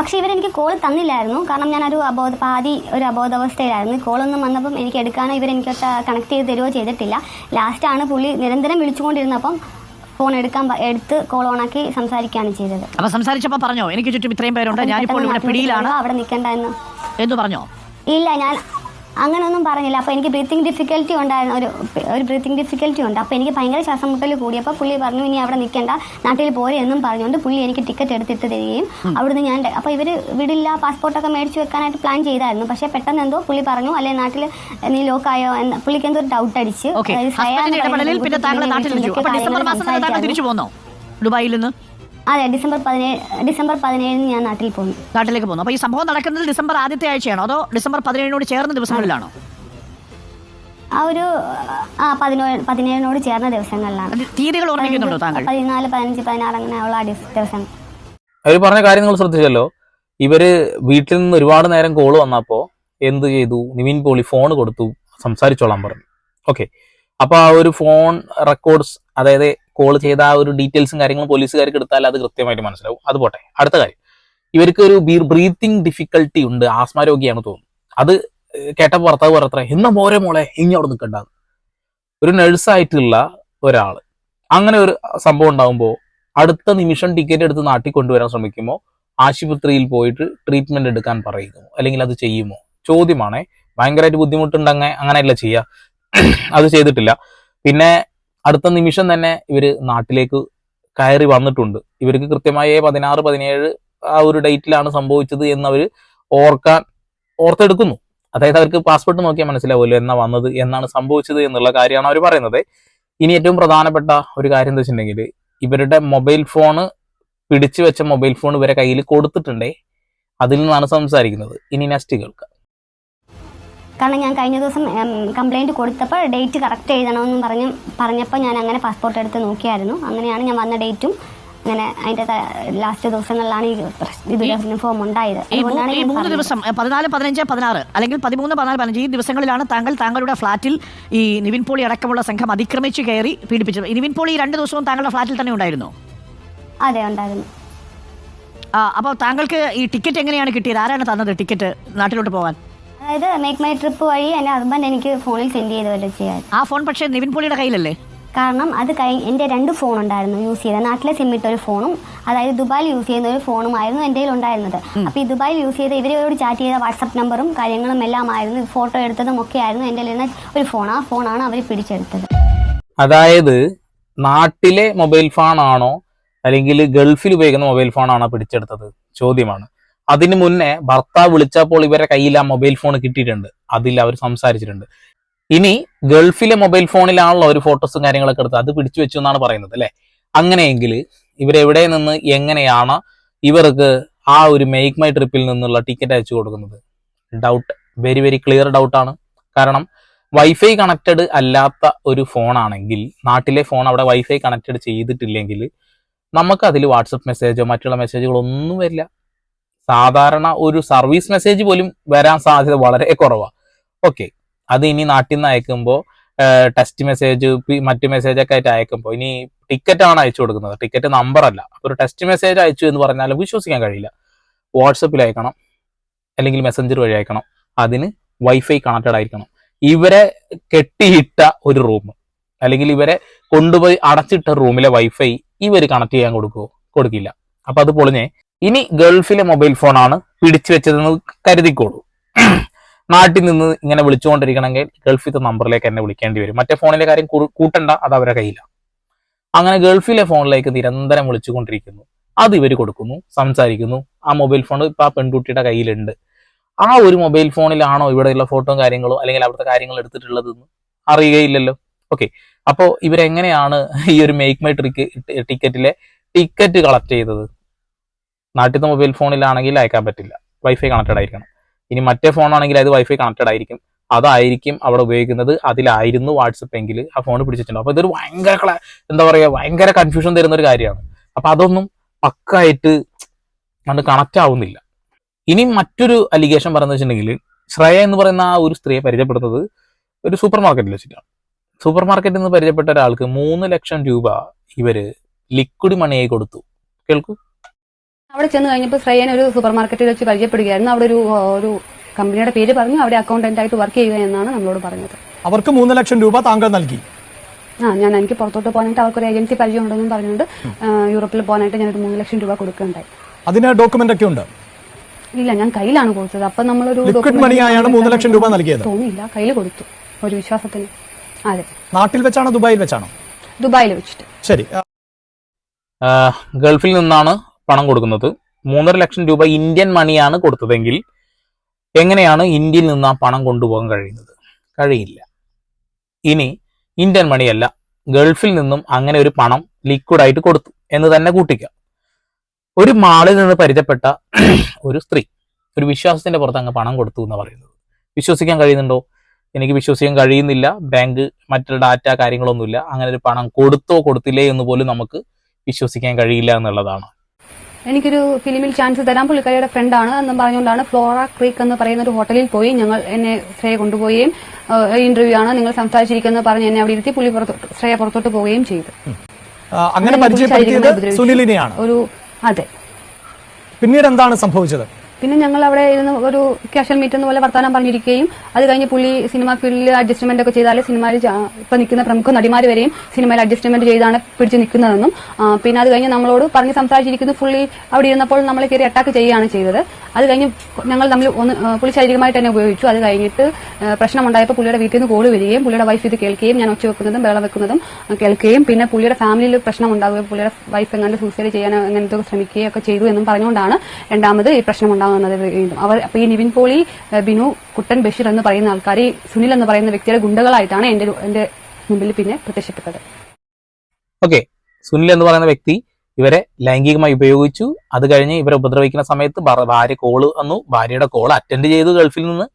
പക്ഷെ ഇവരെനിക്ക് കോൾ തന്നില്ലായിരുന്നു. കാരണം ഞാനൊരു അബോധ പാതി ഒരു അബോധാവസ്ഥയിലായിരുന്നു. കോളൊന്നും വന്നപ്പം എനിക്ക് എടുക്കാനോ ഇവരെനിക്ക് കണക്ട് ചെയ്ത് തരുവോ ചെയ്തിട്ടില്ല. ലാസ്റ്റാണ് പുള്ളി നിരന്തരം വിളിച്ചുകൊണ്ടിരുന്നപ്പം ഫോൺ എടുക്കാൻ എടുത്ത് കോൾ ഓണാക്കി സംസാരിക്കുകയാണ് ചെയ്തത്. അപ്പൊ സംസാരിച്ചപ്പോ പറഞ്ഞോ? എനിക്ക് ചുറ്റും ഇത്രയും പേരുണ്ട്. ഞാനിപ്പോൾ ഇവിടെ പിടിയിലാണ്. അവിടെ നിൽക്കണ്ട എന്ന്. പറഞ്ഞോ? ഇല്ല ഞാൻ അങ്ങനെയൊന്നും പറഞ്ഞില്ല. അപ്പോൾ എനിക്ക് ബ്രീത്തിങ് ഡിഫിക്കൽറ്റി ഉണ്ടായിരുന്നു. ഒരു ഒരു ബ്രീത്തിങ് ഡിഫിക്കൽറ്റി ഉണ്ട്. അപ്പോൾ എനിക്ക് ഭയങ്കര ശ്വാസം മുട്ടൽ കൂടിയപ്പോൾ പുള്ളി പറഞ്ഞു ഇനി അവിടെ നിൽക്കേണ്ട. നാട്ടിൽ പോരെ എന്നും പറഞ്ഞുകൊണ്ട് പുള്ളി എനിക്ക് ടിക്കറ്റ് എടുത്തിട്ട് തരികയും അവിടുന്ന് ഞാൻ അപ്പോൾ ഇവർ വിടില്ല പാസ്പോർട്ടൊക്കെ മേടിച്ച് വെക്കാനായിട്ട് പ്ലാൻ ചെയ്തായിരുന്നു. പക്ഷേ പെട്ടെന്ന് എന്തോ പുള്ളി പറഞ്ഞു അല്ലെ നാട്ടിൽ നീ ലോക്കായോ എന്ന് പുള്ളിക്ക് എന്തോ ഒരു ഡൗട്ട് അടിച്ച്. ഡിസംബർ മാസം തിരിച്ചു പോന്നോ? ദുബായിൽ നിന്ന്? അതെ ഡിസംബർ പതിനേഴ് ഡിസംബർ പതിനേഴിന് ഞാൻ നാട്ടിൽ പോകുന്നു. നാട്ടിലേക്ക് പോകുന്നു. അപ്പൊ ഈ സംഭവം നടക്കുന്നത് ഡിസംബർ ആദ്യത്തെ ആഴ്ചയാണോ? അതോ ഡിസംബർ പതിനേഴിനോട് ചേർന്ന ദിവസങ്ങളിലാണോ? ആ ഒരു ആ പതിനേഴ് പതിനേഴിനോട് ചേർന്ന ദിവസങ്ങളിലാണ്. തീയതികൾ ഓർമ്മിക്കുന്നുണ്ടോ താങ്കൾ? പതിനാല് പതിനഞ്ച് പതിനാറ് അങ്ങനെയുള്ള ആ ദിവസ- ദിവസം. അവർ പറഞ്ഞ കാര്യം നിങ്ങൾ ശ്രദ്ധിച്ചല്ലോ. ഇവർ വീട്ടിൽ നിന്ന് ഒരുപാട് നേരം കോൾ വന്നപ്പോ എന്ത് ചെയ്തു? നിവിൻ പോളി ഫോൺ കൊടുത്തു. സംസാരിച്ചോളാൻ പറഞ്ഞു. ഓക്കെ അപ്പൊ ആ ഒരു ഫോൺ റെക്കോർഡ്സ് അതായത് കോൾ ചെയ്ത ആ ഒരു ഡീറ്റെയിൽസും കാര്യങ്ങളും പോലീസുകാർക്ക് എടുത്താൽ അത് കൃത്യമായിട്ട് മനസ്സിലാവും. അത് പോട്ടെ. അടുത്ത കാര്യം. ഇവർക്ക് ഒരു ബ്രീത്തിങ് ഡിഫിക്കൽട്ടി ഉണ്ട്. ആസ്മ രോഗിയാണ് തോന്നുന്നു. അത് കേട്ടപ്പോൾ ഭർത്താവ് പറത്ര എന്നാ മോരെ മോളെ ഇനി അവിടെ നിൽക്കണ്ട ഒരു നഴ്സായിട്ടുള്ള ഒരാൾ അങ്ങനെ ഒരു സംഭവം ഉണ്ടാകുമ്പോൾ അടുത്ത നിമിഷം ടിക്കറ്റ് എടുത്ത് നാട്ടിൽ കൊണ്ടുവരാൻ ശ്രമിക്കുമോ ആശുപത്രിയിൽ പോയിട്ട് ട്രീറ്റ്മെന്റ് എടുക്കാൻ പറയുമോ അല്ലെങ്കിൽ അത് ചെയ്യുമോ? ചോദ്യമാണേ. ഭയങ്കരമായിട്ട് ബുദ്ധിമുട്ടുണ്ടെങ്കിൽ അങ്ങനെയല്ല ചെയ്യുക. അത് ചെയ്തിട്ടില്ല. പിന്നെ അടുത്ത നിമിഷം തന്നെ ഇവർ നാട്ടിലേക്ക് കയറി വന്നിട്ടുണ്ട്. ഇവർക്ക് കൃത്യമായി പതിനാറ് പതിനേഴ് ആ ഒരു ഡേറ്റിലാണ് സംഭവിച്ചത് എന്നവർ ഓർക്കാൻ ഓർത്തെടുക്കുന്നു. അതായത് അവർക്ക് പാസ്പോർട്ട് നോക്കിയാൽ മനസ്സിലാവുമല്ലോ എന്നാ വന്നത് എന്നാണ് സംഭവിച്ചത് എന്നുള്ള കാര്യമാണ് അവർ പറയുന്നത്. ഇനി ഏറ്റവും പ്രധാനപ്പെട്ട ഒരു കാര്യം എന്താ വെച്ചിട്ടുണ്ടെങ്കിൽ ഇവരുടെ മൊബൈൽ ഫോണ് പിടിച്ചു വെച്ച മൊബൈൽ ഫോൺ ഇവരെ കയ്യിൽ കൊടുത്തിട്ടുണ്ടേ. അതിൽ നിന്നാണ് സംസാരിക്കുന്നത്. ഇനി നെക്സ്റ്റ് കേൾക്കാം. കാരണം ഞാൻ കഴിഞ്ഞ ദിവസം കംപ്ലൈന്റ് കൊടുത്തപ്പോൾ ഡേറ്റ് കറക്റ്റ് എഴുതണമെന്ന് പറഞ്ഞ് പറഞ്ഞപ്പോൾ ഞാൻ അങ്ങനെ പാസ്പോർട്ട് എടുത്ത് നോക്കിയായിരുന്നു. അങ്ങനെയാണ് ഞാൻ വന്ന ഡേറ്റും അങ്ങനെ അതിന്റെ ലാസ്റ്റ് ദിവസങ്ങളിലാണ് ഈ ഇതിലെ ഫോം ഉണ്ടായത്. ഈ മൂന്ന് ദിവസം പതിനാല് പതിനഞ്ച് പതിനാറ് അല്ലെങ്കിൽ പതിമൂന്ന് പതിനാല് പതിനഞ്ച് ഈ ദിവസങ്ങളിലാണ് താങ്കൾ താങ്കളുടെ ഫ്ളാറ്റിൽ ഈ നിവിൻ പോളി അടക്കമുള്ള സംഘം അതിക്രമിച്ച് കയറി പീഡിപ്പിച്ചത്. നിവിൻ പോളി രണ്ട് ദിവസവും താങ്കളുടെ ഫ്ളാറ്റിൽ തന്നെ ഉണ്ടായിരുന്നു? അതെ ഉണ്ടായിരുന്നു. ആ അപ്പോൾ താങ്കൾക്ക് ഈ ടിക്കറ്റ് എങ്ങനെയാണ് കിട്ടിയത്? ആരാണ് തന്നത് ടിക്കറ്റ് നാട്ടിലോട്ട് പോകാൻ അതായത് മേക്ക് മൈ ട്രിപ്പ് വഴി എന്റെ ഹസ്ബൻഡ് എനിക്ക് ഫോണിൽ സെൻഡ് ചെയ്ത് വല്ല ചെയ്യാൻ. ആ ഫോൺ പക്ഷേ നിവിൻ പോളിയുടെ കയ്യിലല്ലേ? കാരണം അത് കഴി എന്റെ രണ്ട് ഫോൺ ഉണ്ടായിരുന്നു യൂസ് ചെയ്ത നാട്ടിലെ സിം ഇട്ട ഒരു ഫോണും അതായത് ദുബായിൽ യൂസ് ചെയ്യുന്ന ഒരു ഫോണുമായിരുന്നു എന്റെ കയ്യിൽ ഉണ്ടായിരുന്നത്. അപ്പോൾ ഈ ദുബായിൽ യൂസ് ചെയ്ത ഇവരോട് ചാറ്റ് ചെയ്ത വാട്സപ്പ് നമ്പറും കാര്യങ്ങളും എല്ലാം ആയിരുന്നു. ഫോട്ടോ എടുത്തതും ഒക്കെ ആയിരുന്നു എന്റെ കയ്യിൽ ഒരു ഫോൺ ആ ഫോണാണ് അവർ പിടിച്ചെടുത്തത്. അതായത് നാട്ടിലെ മൊബൈൽ ഫോണാണോ ആണോ അല്ലെങ്കിൽ ഗൾഫിൽ ഉപയോഗിക്കുന്ന മൊബൈൽ ഫോണാണോ ആണോ പിടിച്ചെടുത്തത്? ചോദ്യമാണ്. അതിന് മുന്നേ ഭർത്താവ് വിളിച്ചപ്പോൾ ഇവരെ കയ്യിൽ ആ മൊബൈൽ ഫോൺ കിട്ടിയിട്ടുണ്ട്. അതിൽ അവർ സംസാരിച്ചിട്ടുണ്ട്. ഇനി ഗൾഫിലെ മൊബൈൽ ഫോണിലാണല്ലോ ഒരു ഫോട്ടോസും കാര്യങ്ങളൊക്കെ എടുത്ത് അത് പിടിച്ചു വെച്ചു എന്നാണ് പറയുന്നത് അല്ലെ? അങ്ങനെയെങ്കിൽ ഇവരെവിടെ നിന്ന് എങ്ങനെയാണ് ഇവർക്ക് ആ ഒരു മേക്ക് മൈ ട്രിപ്പിൽ നിന്നുള്ള ടിക്കറ്റ് അയച്ചു കൊടുക്കുന്നത്? ഡൗട്ട് വെരി വെരി ക്ലിയർ ഡൗട്ടാണ് കാരണം വൈഫൈ കണക്റ്റഡ് അല്ലാത്ത ഒരു ഫോണാണെങ്കിൽ നാട്ടിലെ ഫോൺ അവിടെ വൈഫൈ കണക്റ്റഡ് ചെയ്തിട്ടില്ലെങ്കിൽ നമുക്ക് അതിൽ വാട്സപ്പ് മെസ്സേജോ മറ്റുള്ള മെസ്സേജുകളോ ഒന്നും വരില്ല. സാധാരണ ഒരു സർവീസ് മെസ്സേജ് പോലും വരാൻ സാധ്യത വളരെ കുറവാണ് ഓക്കെ അത് ഇനി നാട്ടിൽ നിന്ന് അയക്കുമ്പോൾ ടെസ്റ്റ് മെസ്സേജ് മറ്റ് മെസ്സേജ് ഒക്കെ ആയിട്ട് അയക്കുമ്പോൾ ഇനി ടിക്കറ്റ് ആണ് അയച്ചു കൊടുക്കുന്നത്. ടിക്കറ്റ് നമ്പർ അല്ല. ഒരു ടെസ്റ്റ് മെസ്സേജ് അയച്ചു എന്ന് പറഞ്ഞാലും വിശ്വസിക്കാൻ കഴിയില്ല. വാട്സപ്പിൽ അയക്കണം. അല്ലെങ്കിൽ മെസ്സഞ്ചർ വഴി അയക്കണം. അതിന് വൈഫൈ കണക്റ്റഡ് ആയിരിക്കണം. ഇവരെ കെട്ടിയിട്ട ഒരു റൂം അല്ലെങ്കിൽ ഇവരെ കൊണ്ടുപോയി അടച്ചിട്ട റൂമിലെ വൈഫൈ ഇവർ കണക്ട് ചെയ്യാൻ കൊടുക്കുമോ കൊടുക്കില്ല. അപ്പൊ അത് പൊളിഞ്ഞേ ഇനി ഗൾഫിലെ മൊബൈൽ ഫോണാണ് പിടിച്ചു വെച്ചതെന്ന് കരുതിക്കോളൂ. നാട്ടിൽ നിന്ന് ഇങ്ങനെ വിളിച്ചുകൊണ്ടിരിക്കണമെങ്കിൽ ഗൾഫിലത്തെ നമ്പറിലേക്ക് എന്നെ വിളിക്കേണ്ടി വരും. മറ്റേ ഫോണിലെ കാര്യം കൂട്ടണ്ട അത് അവരുടെ കയ്യിലാണ് അങ്ങനെ ഗൾഫിലെ ഫോണിലേക്ക് നിരന്തരം വിളിച്ചുകൊണ്ടിരിക്കുന്നു. അത് ഇവർ കൊടുക്കുന്നു സംസാരിക്കുന്നു. ആ മൊബൈൽ ഫോൺ ഇപ്പൊ ആ പെൺകുട്ടിയുടെ കയ്യിലുണ്ട്. ആ ഒരു മൊബൈൽ ഫോണിലാണോ ഇവിടെയുള്ള ഫോട്ടോയും കാര്യങ്ങളോ അല്ലെങ്കിൽ അവിടുത്തെ കാര്യങ്ങൾ എടുത്തിട്ടുള്ളതെന്ന് അറിയുകയില്ലല്ലോ. ഓക്കെ. അപ്പോൾ ഇവരെങ്ങനെയാണ് ഈ ഒരു മേക്ക് മൈ ട്രിക്ക് ടിക്കറ്റിലെ ടിക്കറ്റ് കളക്ട് ചെയ്തത്? നാട്ടിലത്തെ മൊബൈൽ ഫോണിലാണെങ്കിൽ അയക്കാൻ പറ്റില്ല. വൈഫൈ കണക്റ്റഡ് ആയിരിക്കണം. ഇനി മറ്റേ ഫോണാണെങ്കിൽ അത് വൈഫൈ കണക്റ്റഡ് ആയിരിക്കും. അതായിരിക്കും അവിടെ ഉപയോഗിക്കുന്നത്. അതിലായിരുന്നു വാട്സപ്പ് എങ്കിൽ ആ ഫോൺ പിടിച്ചിട്ടുണ്ട് അപ്പോൾ ഇതൊരു ഭയങ്കര എന്താ പറയുക ഭയങ്കര കൺഫ്യൂഷൻ തരുന്ന ഒരു കാര്യമാണ്. അപ്പോൾ അതൊന്നും പക്കായിട്ട് അത് കണക്റ്റ് ആവുന്നില്ല. ഇനി മറ്റൊരു അലിഗേഷൻ പറയുന്നത് വെച്ചിട്ടുണ്ടെങ്കിൽ ശ്രേയ എന്ന് പറയുന്ന ആ ഒരു സ്ത്രീയെ പരിചയപ്പെടുന്നത് ഒരു സൂപ്പർ മാർക്കറ്റിൽ വെച്ചിട്ടാണ്. സൂപ്പർ മാർക്കറ്റിൽ നിന്ന് പരിചയപ്പെട്ട ഒരാൾക്ക് മൂന്ന് ലക്ഷം രൂപ ഇവർ ലിക്വിഡ് മണിയായി കൊടുത്തു. കേൾക്കൂ. അവിടെ ചെന്ന് കഴിഞ്ഞപ്പോൾ ശ്രേയൻ ഒരു സൂപ്പർ മാർക്കറ്റിൽ വെച്ച് പരിചയപ്പെടുകയായിരുന്നു. അവിടെ ഒരു ഒരു കമ്പനിയുടെ പേര് പറഞ്ഞു. അവിടെ അക്കൗണ്ടന്റ് ആയിട്ട് വർക്ക് ചെയ്യുക എന്നാണ് നമ്മളോട് പറഞ്ഞത്. അവർക്ക് മൂന്ന് ലക്ഷം രൂപ താങ്കൾ നൽകി. ആ ഞാൻ എനിക്ക് പുറത്തോട്ട് പോകാനായിട്ട് അവർക്കൊരു ഏജൻസി പരിചയം ഉണ്ടെന്നും പറഞ്ഞുകൊണ്ട് യൂറോപ്പിൽ പോകാനായിട്ട് ഞാനൊരു മൂന്ന് ലക്ഷം രൂപ കൊടുക്കുകയുണ്ടായി. അതിന് ഡോക്യുമെന്റ് ഒക്കെ ഉണ്ട്? ഇല്ല ഞാൻ കയ്യിലാണ് കൊടുത്തത്. അപ്പൊ നമ്മളൊരു ലിക്വിഡ് document മണിയായാണ് മൂന്ന് ലക്ഷം രൂപ നൽകിയത്. തോന്നിയില്ല കയ്യിൽ കൊടുത്തു. ഒരു വിശ്വാസത്തിന്. അതെ. നാട്ടിൽ വെച്ചാണോ ദുബായിൽ വെച്ചാണോ? ദുബായിൽ വെച്ചിട്ട്. ശരി. ആ, ഗൾഫിൽ നിന്നാണ് പണം കൊടുക്കുന്നത്. മൂന്നര ലക്ഷം രൂപ ഇന്ത്യൻ മണിയാണ് കൊടുത്തതെങ്കിൽ എങ്ങനെയാണ് ഇന്ത്യയിൽ നിന്ന് ആ പണം കൊണ്ടുപോകാൻ കഴിയുന്നത്? കഴിയില്ല. ഇനി ഇന്ത്യൻ മണിയല്ല ഗൾഫിൽ നിന്നും അങ്ങനെ ഒരു പണം ലിക്വിഡായിട്ട് കൊടുത്തു എന്ന് തന്നെ കൂട്ടിക്കാം. ഒരു മാളിൽ നിന്ന് പരിചയപ്പെട്ട ഒരു സ്ത്രീ ഒരു വിശ്വാസത്തിന്റെ പുറത്ത് അങ്ങ് പണം കൊടുത്തു എന്ന് പറയുന്നത്. വിശ്വസിക്കാൻ കഴിയുന്നുണ്ടോ? എനിക്ക് വിശ്വസിക്കാൻ കഴിയുന്നില്ല. ബാങ്ക് മറ്റു ഡാറ്റ കാര്യങ്ങളൊന്നുമില്ല. അങ്ങനെ ഒരു പണം കൊടുത്തോ കൊടുത്തില്ലേ എന്ന് പോലും നമുക്ക് വിശ്വസിക്കാൻ കഴിയില്ല എന്നുള്ളതാണ്. എനിക്കൊരു ഫിലിമിൽ ചാൻസ് തരാൻ പുള്ളിക്കാരിയുടെ ഫ്രണ്ടാണ് എന്നും പറഞ്ഞുകൊണ്ടാണ് ഫ്ലോറ ക്രീക്ക് എന്ന് പറയുന്ന ഒരു ഹോട്ടലിൽ പോയി ഞങ്ങൾ എന്നെ ശ്രേയ കൊണ്ടുപോവുകയും ഇന്റർവ്യൂ ആണ് നിങ്ങൾ സംസാരിച്ചിരിക്കുന്നത് പറഞ്ഞ് എന്നെ അവിടെ ഇരുത്തി പുള്ളി ശ്രേയ പുറത്തോട്ട് പോവുകയും ചെയ്തു. അങ്ങനെ പരിചയപ്പെടുത്തിയത് സുനിലിനെയാണ്. ഒരു അതെ. പിന്നീട് എന്താണ് സംഭവിച്ചത്? പിന്നെ ഞങ്ങൾ അവിടെ ഇരുന്ന് ഒരു കാഷ്വൽ മീറ്റ് എന്ന പോലെ വർത്തമാനം പറഞ്ഞിരിക്കുകയും അത് കഴിഞ്ഞ് പുള്ളി സിനിമ ഫീൽഡിൽ അഡ്ജസ്റ്റ്മെന്റ് ഒക്കെ ചെയ്താൽ സിനിമയിൽ ഇപ്പൊ നിൽക്കുന്ന പ്രമുഖ നടിമാർ വരെയും സിനിമയിൽ അഡ്ജസ്റ്റ്മെന്റ് ചെയ്താണ് പിടിച്ച് നിൽക്കുന്നതെന്നും പിന്നെ അത് കഴിഞ്ഞ് നമ്മളോട് പറഞ്ഞ് സംസാരിച്ചിരിക്കുന്നു. പുള്ളി അവിടെ ഇരുന്നപ്പോൾ നമ്മളെ കയറി അറ്റാക്ക് ചെയ്യുകയാണ് ചെയ്തത്. അത് കഴിഞ്ഞ് ഞങ്ങൾ തമ്മിൽ ഒന്ന് പുള്ളി ശാരീരികമായിട്ട് തന്നെ ഉപയോഗിച്ചു. അത് കഴിഞ്ഞിട്ട് പ്രശ്നം പ്രശ്നമുണ്ടായപ്പോൾ പുള്ളിയുടെ വീട്ടിൽ നിന്ന് കോൾ വരികയും പുള്ളിയുടെ വൈഫ് ഇത് കേൾക്കുകയും ഞാൻ ഒച്ച വെക്കുന്നതും ബഹളം വെക്കുന്നതും കേൾക്കുകയും പിന്നെ പുള്ളിയുടെ ഫാമിലിയിൽ പ്രശ്നം ഉണ്ടാവുകയും പുള്ളിയുടെ വൈഫ് എങ്ങനെ സൂസൈഡ് ചെയ്യാൻ അങ്ങനത്തെ ശ്രമിക്കുകയും ഒക്കെ ചെയ്തു എന്നും പറഞ്ഞുകൊണ്ടാണ് രണ്ടാമത് ഈ പ്രശ്നം ഉണ്ടാകുന്നത്. വീണ്ടും അവർ അപ്പൊ ഈ നിവിൻ പോളി ബിനു കുട്ടൻ ബഷീർ എന്ന് പറയുന്ന ആൾക്കാർ ഈ സുനിൽ എന്ന് പറയുന്ന വ്യക്തിയുടെ ഗുണ്ടകളായിട്ടാണ് എന്റെ എന്റെ മുമ്പിൽ പിന്നെ പ്രത്യക്ഷപ്പെട്ടത്. ഓക്കെ സുനിൽ എന്ന് പറയുന്ന വ്യക്തി ഇവരെ ലൈംഗികമായി ഉപയോഗിച്ചു. അത് കഴിഞ്ഞ് ഇവരെ ഉപദ്രവിക്കുന്ന സമയത്ത് ഭാര്യ കോൾ വന്നു. ഭാര്യയുടെ കോൾ അറ്റൻഡ് ചെയ്തു ഗൾഫിൽ നിന്ന്.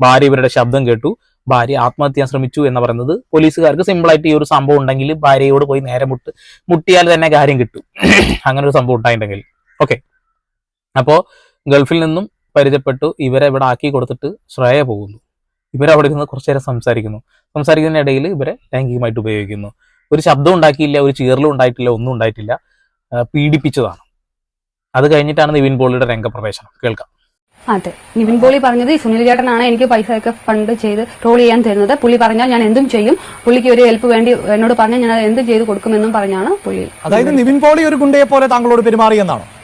ഭാര്യ ഇവരുടെ ശബ്ദം കേട്ടു. ഭാര്യ ആത്മഹത്യ ശ്രമിച്ചു എന്ന് പറയുന്നത് പോലീസുകാർക്ക് സിമ്പിളായിട്ട് ഈ ഒരു സംഭവം ഉണ്ടെങ്കിൽ ഭാര്യയോട് പോയി നേരെ മുട്ട് മുട്ടിയാൽ തന്നെ കാര്യം കിട്ടും. അങ്ങനെ ഒരു സംഭവം ഉണ്ടായിട്ടുണ്ടെങ്കിൽ. ഓക്കെ അപ്പോൾ ഗൾഫിൽ നിന്നും പരിചയപ്പെട്ടു. ഇവരെ ഇവിടെ ആക്കി കൊടുത്തിട്ട് ശ്രേയ പോകുന്നു. ഇവരവിടെ നിന്ന് കുറച്ചു നേരം സംസാരിക്കുന്നു. സംസാരിക്കുന്നതിനിടയിൽ ഇവരെ ലൈംഗികമായിട്ട് ഉപയോഗിക്കുന്നു. ഒരു ശബ്ദം ഉണ്ടാക്കിയില്ല ഒരു ചീറലും ഉണ്ടായിട്ടില്ല ഒന്നും ഉണ്ടായിട്ടില്ല. പീഡിപ്പിച്ചതാണ്. അത് കഴിഞ്ഞിട്ടാണ് നിവിൻ പോളിയുടെ രംഗപ്രവേശനം. കേൾക്കാം. അതെ. നിവിൻ പോളി പറഞ്ഞത് ഈ സുനിൽ ചേട്ടനാണ് എനിക്ക് പൈസ ഒക്കെ ഫണ്ട് ചെയ്ത് ട്രോൾ ചെയ്യാൻ തരുന്നത്. പുള്ളി പറഞ്ഞാൽ ഞാൻ എന്തും ചെയ്യും. പുള്ളിക്ക് ഒരു ഹെൽപ്പ് വേണ്ടി എന്നോട് പറഞ്ഞാൽ ഞാൻ എന്തും ചെയ്ത് കൊടുക്കുമെന്നും പറഞ്ഞാണ് പുള്ളി അതായത് നിവിൻ പോളി ഒരു ഗുണ്ടയെ പോലെ താങ്കളോട് പെരുമാറി എന്നാണോ ഞാൻ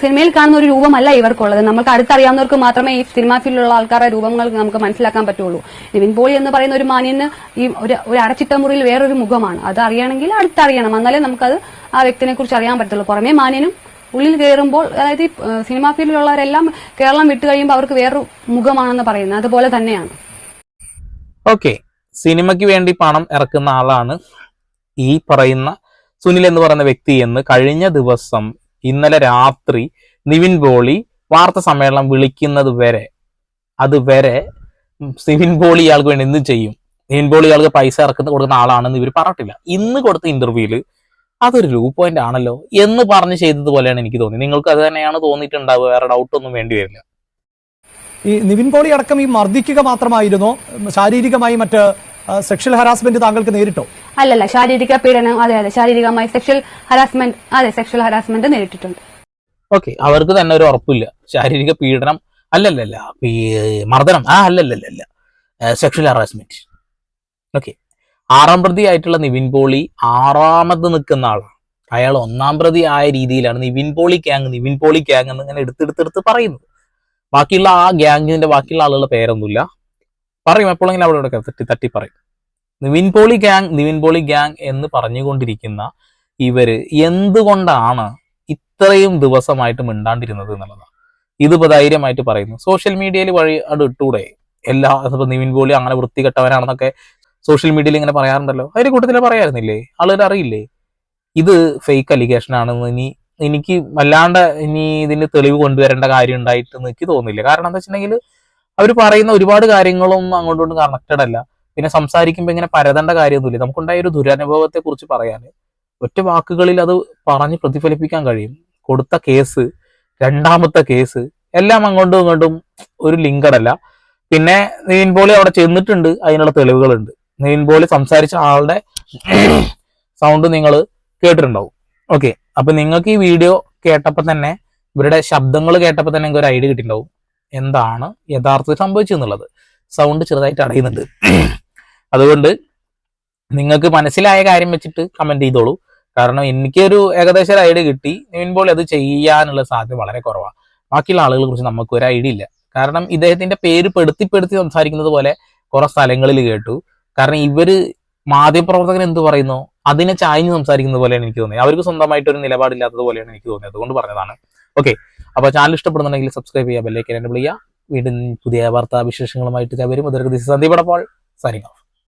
സിനിമയിൽ കാണുന്ന ഒരു രൂപമല്ല ഇവർക്കുള്ളത്. നമുക്ക് അടുത്തറിയാവുന്നവർക്ക് മാത്രമേ ഈ സിനിമാ ഫീൽഡിലുള്ള ആൾക്കാരുടെ രൂപങ്ങൾ നമുക്ക് മനസ്സിലാക്കാൻ പറ്റുള്ളൂ. നിവിൻ പോളി എന്ന് പറയുന്ന ഒരു മാന്യന് ഈ ഒരു അടച്ചിട്ട മുറിയിൽ വേറൊരു മുഖമാണ്. അത് അറിയണമെങ്കിൽ അടുത്തറിയണം. എന്നാലേ നമുക്കത് ആ വ്യക്തിനെ കുറിച്ച് അറിയാൻ പറ്റുള്ളൂ. പുറമേ മാന്യനും ഉള്ളിൽ കയറുമ്പോൾ അതായത് ഈ സിനിമാ ഫീൽഡിലുള്ളവരെല്ലാം കേരളം വിട്ടു കഴിയുമ്പോൾ അവർക്ക് വേറൊരു മുഖമാണെന്ന് പറയുന്നത് അതുപോലെ തന്നെയാണ്. ഓക്കെ. സിനിമയ്ക്ക് വേണ്ടി പണം ഇറക്കുന്ന ആളാണ് ഈ പറയുന്ന സുനിൽ എന്ന് പറയുന്ന വ്യക്തി എന്ന് കഴിഞ്ഞ ദിവസം ഇന്നലെ രാത്രി നിവിൻ പോളി വാർത്താ സമ്മേളനം വിളിക്കുന്നത് വരെ അത് വരെ നിവിൻ പോളി ഇയാൾക്ക് വേണ്ടി എന്തും ചെയ്യും? നിവിൻ പോളി ഇയാൾക്ക് പൈസ ഇറക്കുന്ന കൊടുക്കുന്ന ആളാണെന്ന് ഇവർ പറഞ്ഞിട്ടില്ല. ഇന്ന് കൊടുത്ത ഇന്റർവ്യൂവിൽ അതൊരു വ്യൂ പോയിന്റ് ആണല്ലോ എന്ന് പറഞ്ഞ് ചെയ്തതുപോലെയാണ് എനിക്ക് തോന്നി നിങ്ങൾക്ക് അത് തന്നെയാണ് തോന്നിയിട്ടുണ്ടാവുക വേറെ ഡൗട്ട് ഒന്നും വേണ്ടി വരില്ല. ഈ നിവിൻ പോളി അടക്കം ഈ മർദ്ദിക്കുക മാത്രമായിരുന്നോ? ശാരീരികമായി മറ്റ് സെക്ഷൽ ഹരാസ്മെന്റ് താങ്കൾക്ക് നേരിട്ടോ? അല്ലല്ല ശാരീരിക പീഡനം അതെ അതെ ശാരീരികമായി സെക്ഷൽ ഹരാസ്മെന്റ് അതെ സെക്ഷൽ ഹരാസ്മെന്റ് നേരിട്ടിട്ടുണ്ട്. ഓക്കെ അവർക്ക് തന്നെ ഒരു ഉറപ്പില്ല. ശാരീരിക പീഡനം അല്ലല്ല മർദ്ദനം ആ അല്ലല്ലല്ല സെക്ഷൽ ഹറാസ്മെന്റ് ഓക്കെ ആറാം പ്രതി ആയിട്ടുള്ള നിവിൻ പോളി ആറാമത് നിൽക്കുന്ന ആളാണ്. അയാൾ ഒന്നാം പ്രതി ആയ രീതിയിലാണ് നിവിൻ പോളി ഗ്യാങ് നിവിൻ പോളി ഗ്യാങ് എന്ന് ഇങ്ങനെ എടുത്തെടുത്തെടുത്ത് പറയുന്നത്. ബാക്കിയുള്ള ആ ഗ്യാങ്ങിന്റെ ബാക്കിയുള്ള ആളുകളുടെ പേരൊന്നുമില്ല. പറയും എപ്പോഴെങ്കിലും അവിടെ ഇവിടെ തട്ടി തട്ടി പറയും. നിവിൻ പോളി ഗ്യാങ് നിവിൻ പോളി ഗ്യാങ് എന്ന് പറഞ്ഞുകൊണ്ടിരിക്കുന്ന ഇവർ എന്തുകൊണ്ടാണ് ഇത്രയും ദിവസമായിട്ട് മിണ്ടാണ്ടിരുന്നത് എന്നുള്ളതാണ്. ഇതിപ്പോ ധൈര്യമായിട്ട് പറയുന്നു. സോഷ്യൽ മീഡിയയിൽ വഴി അത് എല്ലാ നിവിൻ പോളി അങ്ങനെ വൃത്തികെട്ടവരാണെന്നൊക്കെ സോഷ്യൽ മീഡിയയിൽ ഇങ്ങനെ പറയാറുണ്ടല്ലോ. അതിന്റെ കൂട്ടത്തിൽ പറയാറുന്നില്ലേ? ആളുകൾ അറിയില്ലേ? ഇത് ഫേക്ക് അലിഗേഷൻ ആണെന്ന് ഇനി എനിക്ക് വല്ലാണ്ട് ഇനി ഇതിന് തെളിവ് കൊണ്ടുവരേണ്ട കാര്യം ഉണ്ടായിട്ട് എനിക്ക് തോന്നുന്നില്ല. കാരണം എന്താ വെച്ചിട്ടുണ്ടെങ്കിൽ അവർ പറയുന്ന ഒരുപാട് കാര്യങ്ങളൊന്നും അങ്ങോട്ടും കണക്റ്റഡ് അല്ല. പിന്നെ സംസാരിക്കുമ്പോൾ ഇങ്ങനെ പരതേണ്ട കാര്യമൊന്നുമില്ല. നമുക്കുണ്ടായ ഒരു ദുരനുഭവത്തെ കുറിച്ച് പറയാൻ ഒറ്റ വാക്കുകളിൽ അത് പറഞ്ഞ് പ്രതിഫലിപ്പിക്കാൻ കഴിയും. കൊടുത്ത കേസ് രണ്ടാമത്തെ കേസ് എല്ലാം അങ്ങോട്ടും ഇങ്ങോട്ടും ഒരു ലിങ്കഡല്ല പിന്നെ നീൻ പോളി അവിടെ ചെന്നിട്ടുണ്ട് അതിനുള്ള തെളിവുകളുണ്ട്. നീൻ പോളി സംസാരിച്ച ആളുടെ സൗണ്ട് നിങ്ങൾ കേട്ടിട്ടുണ്ടാവും. ഓക്കെ അപ്പൊ നിങ്ങൾക്ക് ഈ വീഡിയോ കേട്ടപ്പോൾ തന്നെ ഇവരുടെ ശബ്ദങ്ങൾ കേട്ടപ്പോൾ തന്നെ ഒരു ഐഡിയ കിട്ടിയിട്ടുണ്ടാവും. എന്താണ് യഥാർത്ഥത്തിൽ സംഭവിച്ചെന്നുള്ളത് സൗണ്ട് ചെറുതായിട്ട് അടയുന്നുണ്ട് അതുകൊണ്ട് നിങ്ങൾക്ക് മനസ്സിലായ കാര്യം വെച്ചിട്ട് കമന്റ് ചെയ്തോളൂ. കാരണം എനിക്കൊരു ഏകദേശം ഒരു ഐഡിയ കിട്ടി. നിവിൻപോൾ അത് ചെയ്യാനുള്ള സാധ്യത വളരെ കുറവാണ് ബാക്കിയുള്ള ആളുകളെ കുറിച്ച് നമുക്ക് ഒരു ഐഡിയ ഇല്ല. കാരണം ഇദ്ദേഹത്തിന്റെ പേര് പെടുത്തിപ്പെടുത്തി സംസാരിക്കുന്നത് പോലെ കുറെ സ്ഥലങ്ങളിൽ കേട്ടു. കാരണം ഇവർ മാധ്യമപ്രവർത്തകൻ എന്ത് പറയുന്നു? അതിനെ ചായഞ്ഞ് സംസാരിക്കുന്നത് പോലെയാണ് എനിക്ക് തോന്നിയത്. അവർക്ക് സ്വന്തമായിട്ട് ഒരു നിലപാടില്ലാത്തത് പോലെയാണ് എനിക്ക് തോന്നിയത്. അതുകൊണ്ട് പറഞ്ഞതാണ്. ഓക്കെ അപ്പൊ ചാനൽ ഇഷ്ടപ്പെടുന്നുണ്ടെങ്കിൽ സബ്സ്ക്രൈബ് ചെയ്യുക ബെല്ലേക്ക് എന്നെ വിളിക്കുക വീണ്ടും പുതിയ വാർത്താ വിശേഷങ്ങളുമായിട്ട് വരും. അതൊരു സന്ദീപ് അടപ്പാൾ സൈനിങ് ഓഫ്